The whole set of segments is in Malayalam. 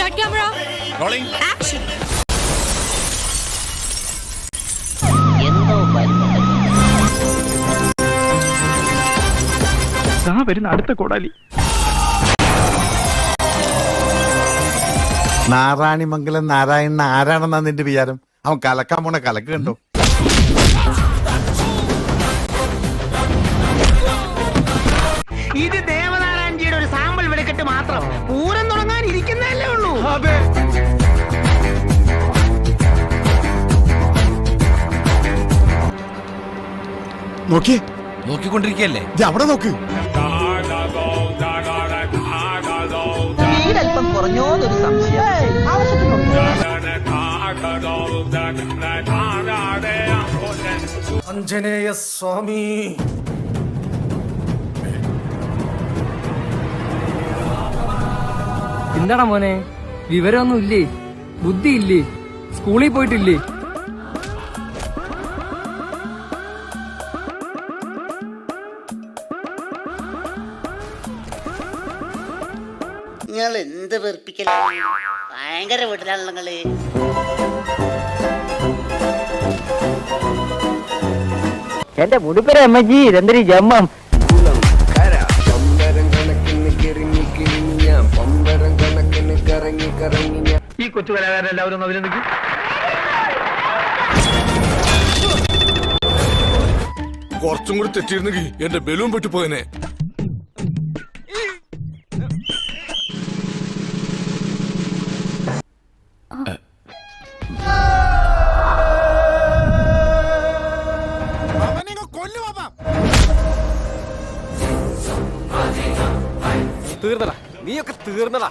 Start camera. Rolling. Action. ദാ വരുന്ന അടുത്ത കോടാലി നാരായണിമംഗലം നാരായണൻ ആരാണെന്നാ നിന്റെ വിചാരം അവൻ കലക്കാൻ പോണ കലക്ക് കണ്ടോ ഇത് ദേവനാരായണജിയുടെ ഒരു സാമ്പിൾ വെടിക്കെട്ട് മാത്രം പൂരം തുടങ്ങാൻ ഇരിക്കുന്നതല്ലേ നോക്കിയേ നോക്കിക്കൊണ്ടിരിക്കല്ലേ ഇത് അവിടെ നോക്ക്. വീടല്പം കുറഞ്ഞോന്നൊരു സംശയം. ആഞ്ജനേയ സ്വാമി. എന്താടാ മോനെ. വിവരമൊന്നും ഇല്ലേ ബുദ്ധി ഇല്ലേ സ്കൂളിൽ പോയിട്ടില്ലേ? നിങ്ങൾ എന്ത് വെറുപ്പിക്കലാണ് ഭയങ്കര വീട്ടിലാണല്ലോ നിങ്ങൾ. എന്റെ മുടിപ്പര അമ്മജി ഇതെന്തൊരു ജമ്മം. ഈ കൊച്ചു കലാകാരനെല്ലാവരും ഒന്ന് അഭിനന്ദിക്കും. കുറച്ചും കൂടി തെറ്റിയിരുന്നെങ്കിൽ എന്റെ ബലൂൺ പൊട്ടിപ്പോയനെ. തീർന്നടാ. നീയൊക്കെ തീർന്നടാ.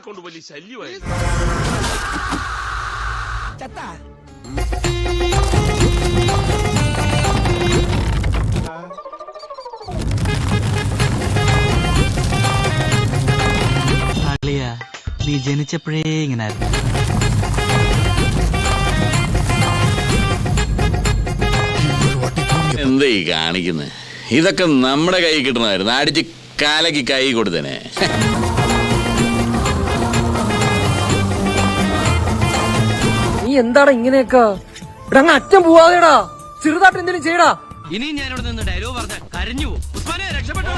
ഇയാളെ കൊണ്ട് വലിയ ശല്യമായി. അളിയ നീ ജനിച്ചപ്പോഴേ ഇങ്ങനെ എന്താ ഈ കാണിക്കുന്നത് ഇതൊക്കെ നമ്മുടെ കൈ കിട്ടണമായിരുന്നു അടിച്ച് കാലയ്ക്ക് കൈ കൊടുത്തേനെ. എന്താടാ ഇങ്ങനെയൊക്കെ? ഇവിടെ അങ്ങ് അറ്റം പോവാതെടാ. ചെറുതായിട്ട് എന്തെങ്കിലും ചെയ്യടാ. ഇനി ഞാനിവിടെ നിന്ന് ഡയലോഗ് പറഞ്ഞ കരഞ്ഞു ഉസ്മാനെ രക്ഷപ്പെട്ടോ